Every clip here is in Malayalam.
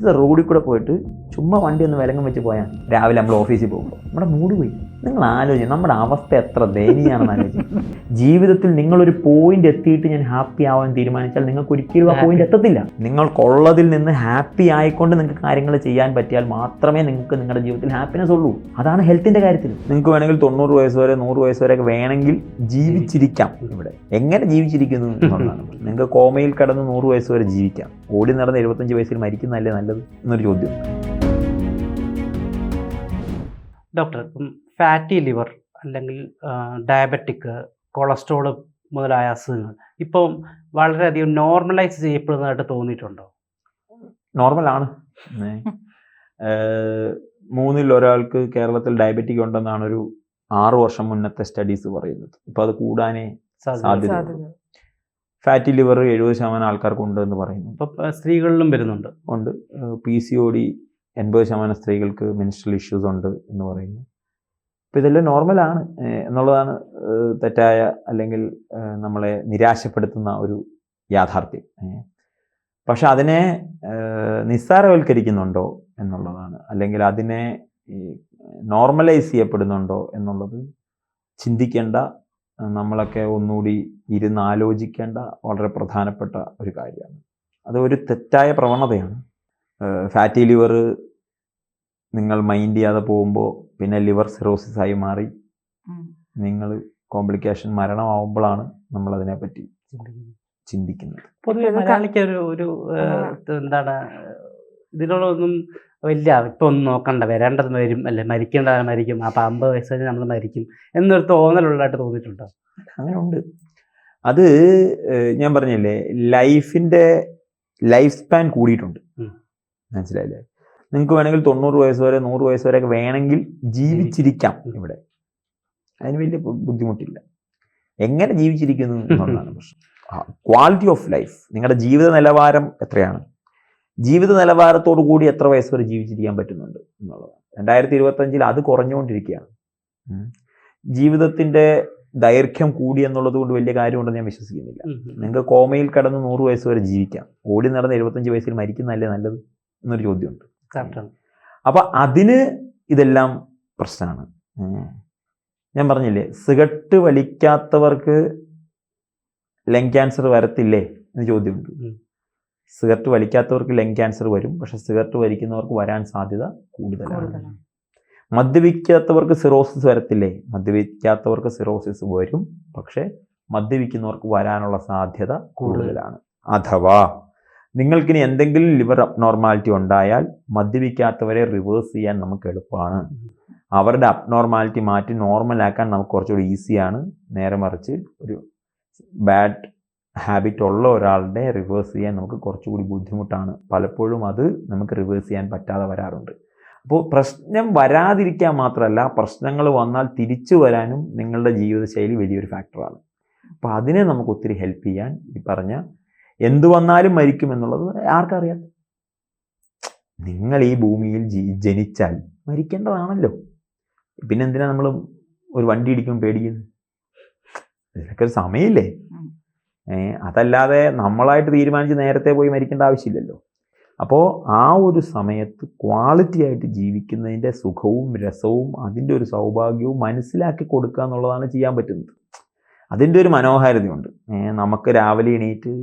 ഇവിടുത്തെ റോഡിൽ കൂടെ പോയിട്ട് ചുമ്മാ വണ്ടി ഒന്ന് വിലങ്ങും വെച്ച് പോയാൽ രാവിലെ നമ്മൾ ഓഫീസിൽ പോകുമ്പോൾ നമ്മുടെ മൂഡ് പോയി. നിങ്ങൾ ആലോചിക്കും നമ്മുടെ അവസ്ഥ എത്ര ദയനീയാണെന്ന് ആലോചിക്കും ജീവിതത്തിൽ നിങ്ങളൊരു പോയിന്റ് എത്തിയിട്ട് ഞാൻ ഹാപ്പി ആവാൻ തീരുമാനിച്ചാൽ നിങ്ങൾക്ക് ഒരിക്കലും ആ പോയിന്റ് എത്തത്തില്ല. നിങ്ങൾക്കുള്ളതിൽ നിന്ന് ഹാപ്പി ആയിക്കൊണ്ട് നിങ്ങൾക്ക് കാര്യങ്ങൾ ചെയ്യാൻ പറ്റിയാൽ മാത്രമേ നിങ്ങൾക്ക് നിങ്ങളുടെ ജീവിതത്തിൽ ഹാപ്പിനെസ് ഉള്ളൂ. അതാണ് ഹെൽത്തിന്റെ കാര്യത്തിൽ നിങ്ങൾക്ക് വേണമെങ്കിൽ തൊണ്ണൂറ് വയസ്സ് വരെ നൂറ് വയസ്സ് വരെ ഒക്കെ വേണമെങ്കിൽ ജീവിച്ചിരിക്കാം ഇവിടെ. എങ്ങനെ ജീവിച്ചിരിക്കുന്നു എന്നുള്ളതാണ്. നിങ്ങൾക്ക് കോമയിൽ കടന്ന് നൂറ് വയസ്സ് വരെ ജീവിക്കാം. ഓടി നടന്ന് എഴുപത്തഞ്ച് വയസ്സിൽ മരിക്കുന്നതല്ലേ നല്ലത്? എന്നൊരു ചോദ്യം. ഡോക്ടർ ഇപ്പം ഫാറ്റി ലിവർ അല്ലെങ്കിൽ ഡയബറ്റിക് കൊളസ്ട്രോൾ മുതലായ അസുഖങ്ങൾ. ഇപ്പം വളരെയധികം നോർമലൈസ് ചെയ്യപ്പെടുന്നതായിട്ട് തോന്നിയിട്ടുണ്ടോ? നോർമലാണ് മൂന്നിൽ ഒരാൾക്ക് കേരളത്തിൽ ഡയബറ്റിക് ഉണ്ടെന്നാണ് ഒരു ആറു വർഷം മുന്നത്തെ സ്റ്റഡീസ് പറയുന്നത്. ഇപ്പൊ അത് കൂടാനേ സാധ്യത ഫാറ്റി ലിവർ എഴുപത് ശതമാനം ആൾക്കാർക്ക് ഉണ്ട് എന്ന് പറയുന്നു. സ്ത്രീകളിലും വരുന്നുണ്ട്. ഉണ്ട്. പി സി ഒ ഡി എൺപത് ശതമാനം സ്ത്രീകൾക്ക് മെൻസ്ട്രൽ ഇഷ്യൂസ് ഉണ്ട് എന്ന് പറയുന്നു. അപ്പോൾ ഇതെല്ലാം നോർമലാണ്. എന്നുള്ളതാണ് തെറ്റായ അല്ലെങ്കിൽ നമ്മളെ നിരാശപ്പെടുത്തുന്ന ഒരു യാഥാർത്ഥ്യം. പക്ഷെ അതിനെ നിസ്സാരവൽക്കരിക്കുന്നുണ്ടോ എന്നുള്ളതാണ്. അല്ലെങ്കിൽ അതിനെ നോർമലൈസ് ചെയ്യപ്പെടുന്നുണ്ടോ എന്നുള്ളത് ചിന്തിക്കേണ്ട നമ്മളൊക്കെ ഒന്നുകൂടി ഇരുന്ന് ആലോചിക്കേണ്ട വളരെ പ്രധാനപ്പെട്ട ഒരു കാര്യമാണ്. അത് ഒരു തെറ്റായ പ്രവണതയാണ്. ഫാറ്റി ലിവർ നിങ്ങൾ മൈൻഡ് ചെയ്യാതെ പോകുമ്പോൾ പിന്നെ ലിവർ സിറോസിസ് ആയി മാറി നിങ്ങൾ കോംപ്ലിക്കേഷൻ മരണമാവുമ്പോഴാണ് നമ്മൾ അതിനെ പറ്റി ചിന്തിക്കുന്നത്. പൊതുവെ മലയാളിക്ക് ഒരു ഒരു എന്താണ് ഇതിനോടൊന്നും വലിയ ഇപ്പൊ ഒന്നും നോക്കണ്ട. വരേണ്ടത് വരും അല്ലെ? മരിക്കേണ്ട മരിക്കും. അപ്പൊ അമ്പത് വയസ്സ് നമ്മൾ മരിക്കും എന്നൊരു തോന്നലുള്ളതായിട്ട് തോന്നിയിട്ടുണ്ടോ? അങ്ങനെ ഉണ്ട് അത് ഞാൻ പറഞ്ഞില്ലേ ലൈഫിന്റെ ലൈഫ് സ്പാൻ കൂടിയിട്ടുണ്ട്. മനസ്സിലായില്ലേ? നിങ്ങൾക്ക് വേണമെങ്കിൽ തൊണ്ണൂറ് വയസ്സ് വരെ നൂറ് വയസ്സ് വരെ വേണമെങ്കിൽ ജീവിച്ചിരിക്കാം ഇവിടെ. അതിന് വലിയ ബുദ്ധിമുട്ടില്ല. എങ്ങനെ ജീവിച്ചിരിക്കുന്നു എന്നുള്ളതാണ് പ്രശ്നം. ക്വാളിറ്റി ഓഫ് ലൈഫ് നിങ്ങളുടെ ജീവിത നിലവാരം എത്രയാണ്? ജീവിത നിലവാരത്തോടു കൂടി എത്ര വയസ്സ് വരെ ജീവിച്ചിരിക്കാൻ പറ്റുന്നുണ്ട് എന്നുള്ളതാണ്. രണ്ടായിരത്തി ഇരുപത്തഞ്ചിൽ അത് കുറഞ്ഞുകൊണ്ടിരിക്കുകയാണ്. ജീവിതത്തിന്റെ ദൈർഘ്യം കൂടി എന്നുള്ളത് കൊണ്ട് വലിയ കാര്യമുണ്ടെന്ന് ഞാൻ വിശ്വസിക്കുന്നില്ല. നിങ്ങൾക്ക് കോമയിൽ കടന്ന് നൂറ് വയസ്സ് വരെ ജീവിക്കാം. ഓടി നടന്ന് എഴുപത്തഞ്ച് വയസ്സിൽ മരിക്കുന്നതല്ലേ നല്ലത്? എന്നൊരു ചോദ്യമുണ്ട്. Correct. ആണ്. അപ്പൊ അതിന് ഇതെല്ലാം പ്രശ്നമാണ്. ഞാൻ പറഞ്ഞില്ലേ സിഗരറ്റ് വലിക്കാത്തവർക്ക് ലങ് ക്യാൻസർ വരത്തില്ലേ എന്ന് ചോദ്യമുണ്ട്. സിഗരറ്റ് വലിക്കാത്തവർക്ക് ലങ് ക്യാൻസർ വരും പക്ഷെ സിഗരറ്റ് വലിക്കുന്നവർക്ക് വരാൻ സാധ്യത കൂടുതലാണ്. കൂടുതലാണ്. മദ്യപിക്കാത്തവർക്ക് സിറോസിസ് വരത്തില്ലേ? മദ്യപിക്കാത്തവർക്ക് സിറോസിസ് വരും പക്ഷെ മദ്യപിക്കുന്നവർക്ക് വരാനുള്ള സാധ്യത കൂടുതലാണ്. അഥവാ നിങ്ങൾക്കിനി എന്തെങ്കിലും ലിവർ അബ്നോർമാലിറ്റി ഉണ്ടായാൽ മദ്യപിക്കാത്തവരെ റിവേഴ്സ് ചെയ്യാൻ നമുക്ക് എളുപ്പമാണ്. അവരുടെ അബ്നോർമാലിറ്റി മാറ്റി നോർമലാക്കാൻ നമുക്ക് കുറച്ചുകൂടി ഈസിയാണ് നേരെ മറിച്ച് ഒരു ബാഡ് ഹാബിറ്റ് ഉള്ള ഒരാളുടെ റിവേഴ്സ് ചെയ്യാൻ നമുക്ക് കുറച്ചുകൂടി ബുദ്ധിമുട്ടാണ്. പലപ്പോഴും അത് നമുക്ക് റിവേഴ്സ് ചെയ്യാൻ പറ്റാതെ വരാറുണ്ട്. അപ്പോൾ പ്രശ്നം വരാതിരിക്കാൻ മാത്രമല്ല പ്രശ്നങ്ങൾ വന്നാൽ തിരിച്ചു വരാനും നിങ്ങളുടെ ജീവിതശൈലി വലിയൊരു ഫാക്ടറാണ് അപ്പോൾ അതിനെ നമുക്ക് ഒത്തിരി ഹെൽപ്പ് ചെയ്യാൻ ഈ പറഞ്ഞ എന്തു വന്നാലും മരിക്കും എന്നുള്ളത് ആർക്കറിയാം? നിങ്ങൾ ഈ ഭൂമിയിൽ ജനിച്ചാൽ മരിക്കേണ്ടതാണല്ലോ. പിന്നെ എന്തിനാ നമ്മൾ ഒരു വണ്ടി ഇടിക്കുമ്പോൾ പേടിക്കുന്നത് ഇതിനൊക്കെ ഒരു സമയമില്ലേ? അതല്ലാതെ നമ്മളായിട്ട് തീരുമാനിച്ച് നേരത്തെ പോയി മരിക്കേണ്ട ആവശ്യമില്ലല്ലോ. അപ്പോൾ ആ ഒരു സമയത്ത് ക്വാളിറ്റി ആയിട്ട് ജീവിക്കുന്നതിന്റെ സുഖവും രസവും അതിന്റെ ഒരു സൗഭാഗ്യവും മനസ്സിലാക്കി കൊടുക്കുക എന്നുള്ളതാണ് ചെയ്യാൻ പറ്റുന്നത്. അതിന്റെ ഒരു മനോഹാരിതയുണ്ട്. നമുക്ക് രാവിലെ എണീറ്റ്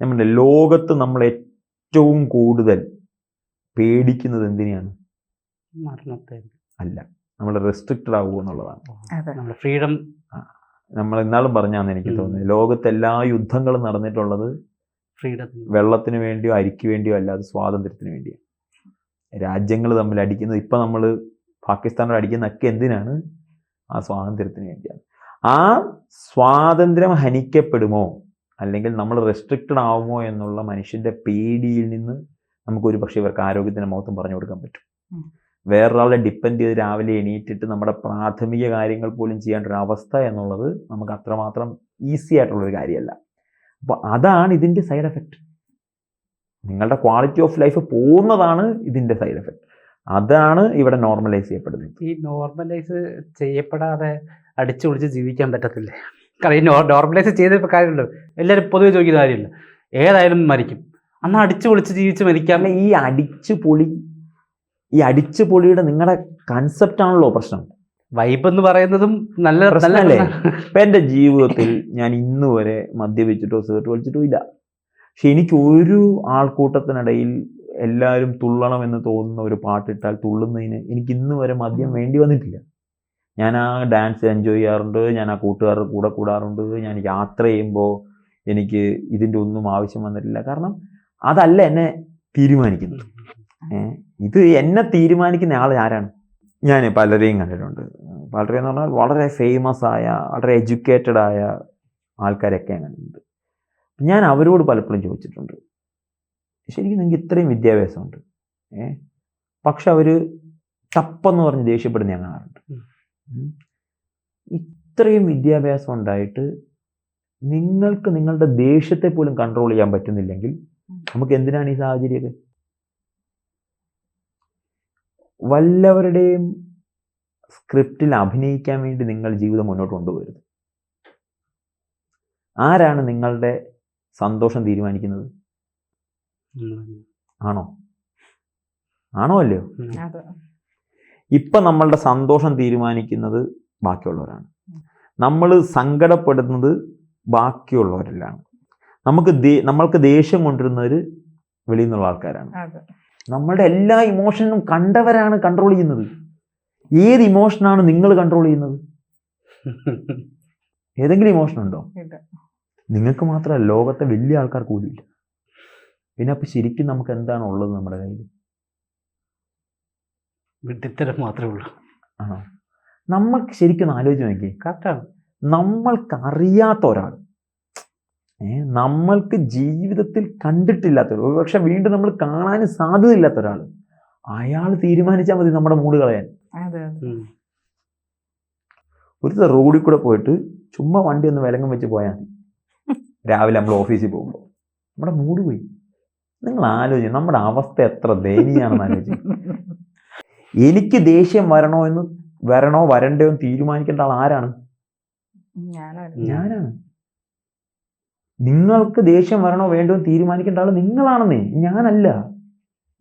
നമ്മുടെ ലോകത്ത് നമ്മൾ ഏറ്റവും കൂടുതൽ പേടിക്കുന്നത് എന്തിനെയാണ്? മരണത്തെ. അല്ല നമ്മൾ റെസ്ട്രിക്റ്റഡ് ആവുക എന്നുള്ളതാണ്. ഫ്രീഡം നമ്മൾ ഇന്നാളും പറഞ്ഞാന്ന് എനിക്ക് തോന്നുന്നത് ലോകത്ത് എല്ലാ യുദ്ധങ്ങളും നടന്നിട്ടുള്ളത് ഫ്രീഡത്തിന് വെള്ളത്തിന് വേണ്ടിയോ അരിക്ക് വേണ്ടിയോ അല്ലാതെ സ്വാതന്ത്ര്യത്തിന് വേണ്ടിയാണ്. രാജ്യങ്ങൾ തമ്മിൽ അടിക്കുന്നത് ഇപ്പം നമ്മൾ പാകിസ്ഥാനോട് അടിക്കുന്നതൊക്കെ എന്തിനാണ്? ആ സ്വാതന്ത്ര്യത്തിന് വേണ്ടിയാണ്. ആ സ്വാതന്ത്ര്യം ഹനിക്കപ്പെടുമോ? അല്ലെങ്കിൽ നമ്മൾ റെസ്ട്രിക്റ്റഡ് ആവുമോ എന്നുള്ള മനുഷ്യന്റെ പേടിയിൽ നിന്ന് നമുക്കൊരു പക്ഷേ ഇവർക്ക് ആരോഗ്യത്തിന് മൊത്തം പറഞ്ഞു കൊടുക്കാൻ പറ്റും. വേറൊരാളെ ഡിപ്പെൻഡ് ചെയ്ത് രാവിലെ എണീറ്റിട്ട് നമ്മുടെ പ്രാഥമിക കാര്യങ്ങൾ പോലും ചെയ്യേണ്ട ഒരു അവസ്ഥ എന്നുള്ളത് നമുക്ക് അത്രമാത്രം ഈസി ആയിട്ടുള്ളൊരു കാര്യമല്ല. അപ്പോൾ അതാണ് ഇതിന്റെ സൈഡ് എഫക്റ്റ് നിങ്ങളുടെ ക്വാളിറ്റി ഓഫ് ലൈഫ് പോകുന്നതാണ് ഇതിന്റെ സൈഡ് എഫക്റ്റ് അതാണ് ഇവിടെ നോർമലൈസ് ചെയ്യപ്പെടുന്നത്. ഈ നോർമലൈസ് ചെയ്യപ്പെടാതെ അടിച്ചുപൊളിച്ച് ജീവിക്കാൻ പറ്റത്തില്ലേ? കാരണം ഈ നോർമലൈസ് ചെയ്ത കാര്യമുള്ളൂ എല്ലാവരും പൊതുവെ ചോദിക്കുന്ന കാര്യമില്ല. ഏതായാലും മരിക്കും. അന്ന് അടിച്ചു പൊളിച്ച് ജീവിച്ച് മരിക്കാം. ഈ അടിച്ചു പൊളി ഈ അടിച്ചു പൊളിയുടെ നിങ്ങളുടെ കൺസെപ്റ്റ് ആണല്ലോ പ്രശ്നം. വൈബ് എന്ന് പറയുന്നതും നല്ല നല്ല പ്രശ്നമല്ലേ ഇപ്പം എന്റെ ജീവിതത്തിൽ ഞാൻ ഇന്ന് വരെ മദ്യപിച്ചിട്ടോ സിഗരറ്റ് വലിച്ചിട്ടോ ഇല്ല. പക്ഷെ എനിക്ക് ഒരു ആൾക്കൂട്ടത്തിനിടയിൽ എല്ലാവരും തുള്ളണം എന്ന് തോന്നുന്ന ഒരു പാട്ടിട്ടാൽ തുള്ളുന്നതിന് എനിക്ക് ഇന്ന് വരെ മദ്യം വേണ്ടി വന്നിട്ടില്ല. ഞാൻ ആ ഡാൻസ് എൻജോയ് ചെയ്യാറുണ്ട് ഞാൻ ആ കൂട്ടുകാരുടെ കൂടെ കൂടാറുണ്ട് ഞാൻ യാത്ര ചെയ്യുമ്പോൾ എനിക്ക് ഇതിന്റെ ഒന്നും ആവശ്യം വന്നിട്ടില്ല. കാരണം അതല്ല എന്നെ തീരുമാനിക്കുന്നത്. ഇത് എന്നെ തീരുമാനിക്കുന്ന ആൾ ആരാണ്? ഞാൻ പലരെയും കണ്ടിട്ടുണ്ട്. പലരെയും എന്ന് പറഞ്ഞാൽ വളരെ ഫേമസ് ആയ വളരെ എഡ്യൂക്കേറ്റഡ് ആയ ആൾക്കാരൊക്കെ ഞാൻ കണ്ടിട്ടുണ്ട്. ഞാൻ അവരോട് പലപ്പോഴും ചോദിച്ചിട്ടുണ്ട്. ശരിക്കും നിങ്ങൾക്ക് ഇത്രയും വിദ്യാഭ്യാസമുണ്ട്. ഏ പക്ഷെ അവർ തപ്പെന്ന് പറഞ്ഞ് ദേഷ്യപ്പെടുന്ന ഞാൻ കാണാറുണ്ട്. ഇത്രയും വിദ്യാഭ്യാസം ഉണ്ടായിട്ട് നിങ്ങൾക്ക് നിങ്ങളുടെ ദേഷ്യത്തെ പോലും കൺട്രോൾ ചെയ്യാൻ പറ്റുന്നില്ലെങ്കിൽ നമുക്ക് എന്തിനാണ് ഈ സാഹചര്യം വല്ലവരുടെയും സ്ക്രിപ്റ്റിൽ അഭിനയിക്കാൻ വേണ്ടി നിങ്ങൾ ജീവിതം മുന്നോട്ട് കൊണ്ടുപോകരുത്. ആരാണ് നിങ്ങളുടെ സന്തോഷം തീരുമാനിക്കുന്നത്? ആണോ? ആണോ അല്ലയോ? ഇപ്പം നമ്മളുടെ സന്തോഷം തീരുമാനിക്കുന്നത് ബാക്കിയുള്ളവരാണ്. നമ്മൾ സങ്കടപ്പെടുന്നത് ബാക്കിയുള്ളവരിലാണ്. നമുക്ക് നമ്മൾക്ക് ദേഷ്യം കൊണ്ടിരുന്നവർ വെളിയിൽ നിന്നുള്ള ആൾക്കാരാണ്. നമ്മളുടെ എല്ലാ ഇമോഷനും കണ്ടവരാണ് കൺട്രോൾ ചെയ്യുന്നത്. ഏത് ഇമോഷനാണ് നിങ്ങൾ കൺട്രോൾ ചെയ്യുന്നത്? ഏതെങ്കിലും ഇമോഷൻ ഉണ്ടോ? നിങ്ങൾക്ക് മാത്രമല്ല ലോകത്തെ വലിയ ആൾക്കാർക്ക് പോലും ഇല്ല പിന്നെ അപ്പം ശരിക്കും നമുക്ക് എന്താണ് ഉള്ളത് നമ്മുടെ കയ്യിൽ വിഡ്ഢിത്തരം മാത്രമേ ഉള്ളൂ. ആണോ? നമ്മൾക്ക് ശരിക്കും ആലോചിച്ച് നോക്കി കറക്റ്റാണ് നമ്മൾക്ക് അറിയാത്ത ഒരാൾ. നമ്മൾക്ക് ജീവിതത്തിൽ കണ്ടിട്ടില്ലാത്ത ഒരു പക്ഷെ വീണ്ടും നമ്മൾ കാണാൻ സാധ്യതയില്ലാത്ത ഒരാൾ. അയാൾ തീരുമാനിച്ചാൽ മതി നമ്മുടെ മൂട് കളയാൻ. ഒരു റോഡിൽ കൂടെ പോയിട്ട് ചുമ്മാ വണ്ടി ഒന്ന് വിലങ്ങും വെച്ച് പോയാൽ മതി. രാവിലെ നമ്മൾ ഓഫീസിൽ പോകുമ്പോൾ. നമ്മുടെ മൂട് പോയി. നിങ്ങൾ ആലോചിക്കും നമ്മുടെ അവസ്ഥ എത്ര ദയനീയാണെന്ന് ആലോചിച്ച്. എനിക്ക് ദേഷ്യം വരണോ എന്ന് വരണോ വരണ്ടോ എന്ന് തീരുമാനിക്കേണ്ട ആൾ ആരാണ്? ഞാനും ഞാനാണ്. നിങ്ങൾക്ക് ദേഷ്യം വരണോ വേണ്ടോ എന്ന് തീരുമാനിക്കേണ്ട ആൾ നിങ്ങളാണെന്നേ. ഞാനല്ല.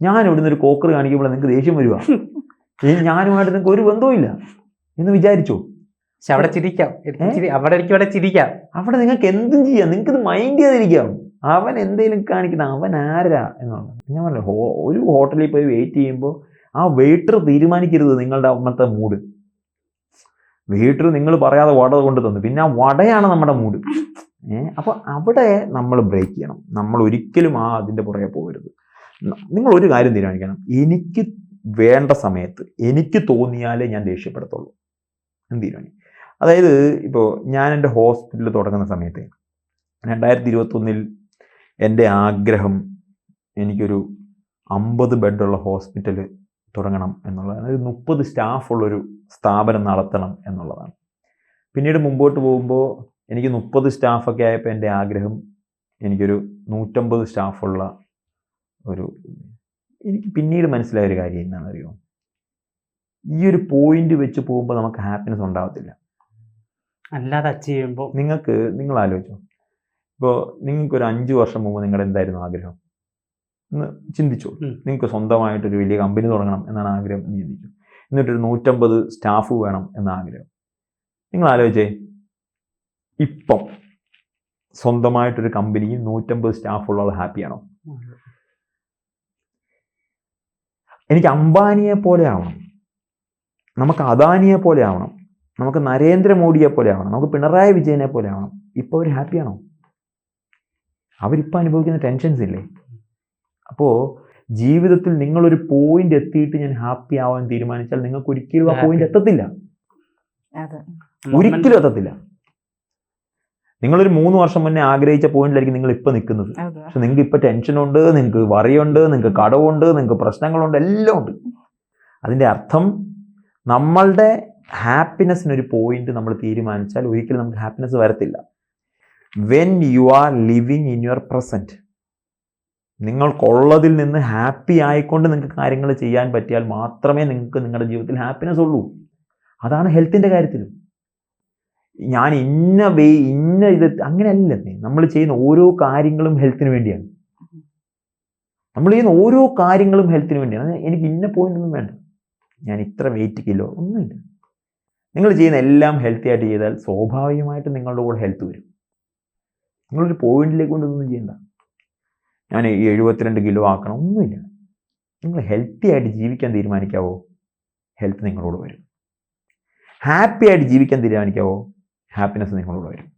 ഞാൻ ഇവിടുന്ന് ഒരു കോക്കർ കാണിക്കുമ്പോൾ നിങ്ങൾക്ക് ദേഷ്യം വരുക ഞാനുമായിട്ട് നിങ്ങൾക്ക് ഒരു ബന്ധവുമില്ല എന്ന് വിചാരിച്ചോ? പക്ഷെ അവിടെ ചിരിക്കാം. അവിടെ എനിക്ക് അവിടെ ചിരിക്കാം. അവിടെ നിങ്ങൾക്ക് എന്തും ചെയ്യാം. നിങ്ങൾക്ക് ഇത് മൈൻഡ് ചെയ്തിരിക്കാം അവൻ എന്തെങ്കിലും കാണിക്കുന്ന അവൻ ആരാ? എന്നുള്ളത് ഞാൻ പറഞ്ഞു ഒരു ഹോട്ടലിൽ പോയി വെയിറ്റ് ചെയ്യുമ്പോൾ ആ വെയിറ്റർ തീരുമാനിക്കരുത് നിങ്ങളുടെ അമ്മത്തെ മൂഡ് വെയിറ്റർ നിങ്ങൾ പറയാതെ വട കൊണ്ട് തന്നു. പിന്നെ ആ വടയാണ് നമ്മുടെ മൂഡ് ഏഹ് അപ്പൊ അവിടെ നമ്മൾ ബ്രേക്ക് ചെയ്യണം. നമ്മൾ ഒരിക്കലും ആ അതിന്റെ പുറകെ പോകരുത്. നിങ്ങൾ ഒരു കാര്യം തീരുമാനിക്കണം. എനിക്ക് വേണ്ട സമയത്ത് എനിക്ക് തോന്നിയാലേ ഞാൻ ദേഷ്യപ്പെടുത്തുള്ളൂ. എന്ന് തീരുമാനിക്കും അതായത് ഇപ്പോൾ ഞാൻ എന്റെ ഹോസ്പിറ്റലിൽ തുടങ്ങുന്ന സമയത്ത് രണ്ടായിരത്തി ഇരുപത്തൊന്നിൽ എന്റെ ആഗ്രഹം എനിക്കൊരു അമ്പത് ബെഡുള്ള ഹോസ്പിറ്റൽ തുടങ്ങണം എന്നുള്ളതാണ്. ഒരു മുപ്പത് സ്റ്റാഫുള്ളൊരു സ്ഥാപനം നടത്തണം എന്നുള്ളതാണ്. പിന്നീട് മുമ്പോട്ട് പോകുമ്പോൾ എനിക്ക് മുപ്പത് സ്റ്റാഫൊക്കെ ആയപ്പോൾ എന്റെ ആഗ്രഹം എനിക്കൊരു നൂറ്റമ്പത് സ്റ്റാഫുള്ള ഒരു എനിക്ക് പിന്നീട് മനസ്സിലായ ഒരു കാര്യം എന്താണെന്ന് അറിയുമോ ഈ ഒരു പോയിന്റ് വെച്ച് പോകുമ്പോൾ നമുക്ക് ഹാപ്പിനെസ് ഉണ്ടാവത്തില്ല. അല്ലാതെ അച്ചീവ് ചെയ്യുമ്പോൾ നിങ്ങൾക്ക് നിങ്ങൾ ആലോചിച്ചോ ഇപ്പോൾ നിങ്ങൾക്ക് ഒരു അഞ്ച് വർഷം മുമ്പ് നിങ്ങളുടെ എന്തായിരുന്നു ആഗ്രഹം? എന്ന് ചിന്തിച്ചു. നിങ്ങൾക്ക് സ്വന്തമായിട്ടൊരു വലിയ കമ്പനി തുടങ്ങണം എന്നാണ് ആഗ്രഹം എന്ന് ചിന്തിച്ചു. എന്നിട്ടൊരു നൂറ്റമ്പത് സ്റ്റാഫ് വേണം എന്ന ആഗ്രഹം. നിങ്ങൾ ആലോചിച്ചേ ഇപ്പം സ്വന്തമായിട്ടൊരു കമ്പനിയും നൂറ്റമ്പത് സ്റ്റാഫുള്ള ആൾ ഹാപ്പിയാണോ എനിക്ക് അംബാനിയെ പോലെ ആവണം. നമുക്ക് അദാനിയെ പോലെ ആവണം. നമുക്ക് നരേന്ദ്രമോദിയെ പോലെ ആവണം. നമുക്ക് പിണറായി വിജയനെ പോലെ ആവണം. ഇപ്പോൾ അവർ ഹാപ്പിയാണോ അവരിപ്പോൾ അനുഭവിക്കുന്ന ടെൻഷൻസ് ഇല്ലേ? അപ്പോൾ ജീവിതത്തിൽ നിങ്ങളൊരു പോയിന്റ് എത്തിയിട്ട് ഞാൻ ഹാപ്പി ആവാൻ തീരുമാനിച്ചാൽ നിങ്ങൾക്ക് ഒരിക്കലും ആ പോയിന്റ് എത്തത്തില്ല. അതെ. ഒരിക്കലും എത്തത്തില്ല. നിങ്ങളൊരു മൂന്ന് വർഷം മുന്നേ ആഗ്രഹിച്ച പോയിന്റിലായിരിക്കും നിങ്ങൾ ഇപ്പൊ നിൽക്കുന്നത്. പക്ഷെ നിങ്ങൾക്ക് ഇപ്പൊ ടെൻഷനുണ്ട് നിങ്ങൾക്ക് വറിയുണ്ട് നിങ്ങൾക്ക് കടവുണ്ട് നിങ്ങൾക്ക് പ്രശ്നങ്ങളുണ്ട് എല്ലാം ഉണ്ട്. അതിന്റെ അർത്ഥം നമ്മളുടെ ഹാപ്പിനെസ്സിനൊരു പോയിന്റ് നമ്മൾ തീരുമാനിച്ചാൽ ഒരിക്കലും നമുക്ക് ഹാപ്പിനെസ് വരത്തില്ല. When you are living in your present നിങ്ങൾക്കുള്ളതിൽ നിന്ന് ഹാപ്പി ആയിക്കൊണ്ട് നിങ്ങൾക്ക് കാര്യങ്ങൾ ചെയ്യാൻ പറ്റിയാൽ മാത്രമേ നിങ്ങൾക്ക് നിങ്ങളുടെ ജീവിതത്തിൽ ഹാപ്പിനെസ് ഉള്ളൂ. അതാണ് ഹെൽത്തിന്റെ കാര്യത്തിലും. ഞാൻ ഇന്ന വേ ഇന്ന ഇത് അങ്ങനെയല്ല. നമ്മൾ ചെയ്യുന്ന ഓരോ കാര്യങ്ങളും ഹെൽത്തിന് വേണ്ടിയാണ്. നമ്മൾ ചെയ്യുന്ന ഓരോ കാര്യങ്ങളും ഹെൽത്തിന് വേണ്ടിയാണ്. എനിക്ക് ഇന്ന പോയിന്റ് ഒന്നും വേണ്ട. ഞാൻ ഇത്ര വെയിറ്റ് കിലോ ഒന്നുമില്ല. നിങ്ങൾ ചെയ്യുന്ന എല്ലാം ഹെൽത്തി ആയിട്ട് ചെയ്താൽ സ്വാഭാവികമായിട്ട് നിങ്ങളുടെ കൂടെ ഹെൽത്ത് വരും. നിങ്ങളൊരു പോയിന്റിലേക്ക് കൊണ്ടൊന്നും ചെയ്യണ്ട. ഞാൻ ഈ എഴുപത്തിരണ്ട് കിലോ ആക്കണം ഒന്നുമില്ല. നിങ്ങൾ ഹെൽത്തി ആയിട്ട് ജീവിക്കാൻ തീരുമാനിക്കാവോ? ഹെൽത്ത് നിങ്ങളോട് വരും. ഹാപ്പി ആയിട്ട് ജീവിക്കാൻ തീരുമാനിക്കാവോ? ഹാപ്പിനെസ് നിങ്ങളോട് വരും.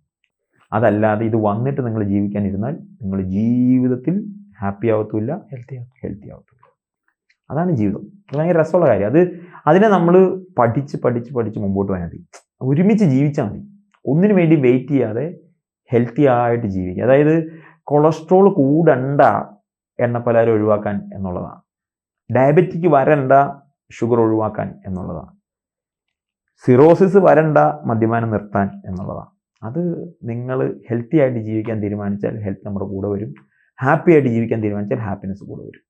അതല്ലാതെ ഇത് വന്നിട്ട് നിങ്ങൾ ജീവിക്കാൻ ഇരുന്നാൽ നിങ്ങൾ ജീവിതത്തിൽ ഹാപ്പി ആവത്തുമില്ല ഹെൽത്തി ഹെൽത്തി ആവത്തുമില്ല. അതാണ് ജീവിതം. ഭയങ്കര രസമുള്ള കാര്യം. അത് അതിനെ നമ്മൾ പഠിച്ച് പഠിച്ച് പഠിച്ച് മുമ്പോട്ട് പോയാൽ മതി. ഒരുമിച്ച് ജീവിച്ചാൽ മതി. ഒന്നിനു വേണ്ടി വെയിറ്റ് ചെയ്യാതെ ഹെൽത്തി ആയിട്ട് ജീവിക്കുക. അതായത് കൊളസ്ട്രോൾ കൂടണ്ട എണ്ണപ്പലഹാരം ഒഴിവാക്കാൻ എന്നുള്ളതാണ്. ഡയബറ്റിക് വരണ്ട ഷുഗർ ഒഴിവാക്കാൻ എന്നുള്ളതാണ്. സിറോസിസ് വരണ്ട മദ്യപാനം നിർത്താൻ എന്നുള്ളതാണ്. അത് നിങ്ങൾ ഹെൽത്തി ആയിട്ട് ജീവിക്കാൻ തീരുമാനിച്ചാൽ ഹെൽത്ത് നമ്മുടെ കൂടെ വരും. ഹാപ്പി ആയിട്ട് ജീവിക്കാൻ തീരുമാനിച്ചാൽ ഹാപ്പിനെസ് കൂടെ വരും.